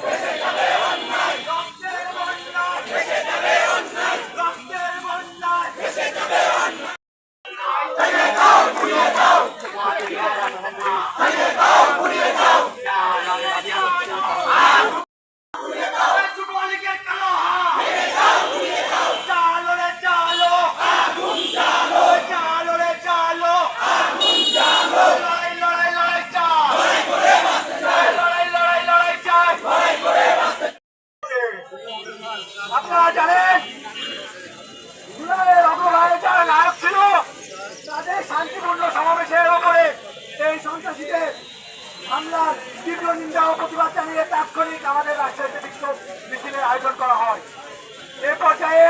Yes, আপনারা জানেন ছিল, তাদের শান্তিপূর্ণ সমাবেশের ওপরে এই সন্ত্রাসীদের হামলার তীব্র নিন্দা ও প্রতিবাদ জানিয়ে তাৎক্ষণিক আমাদের রাষ্ট্রের বিক্ষোভ মিছিলের আয়োজন করা হয়। এ পর্যায়ে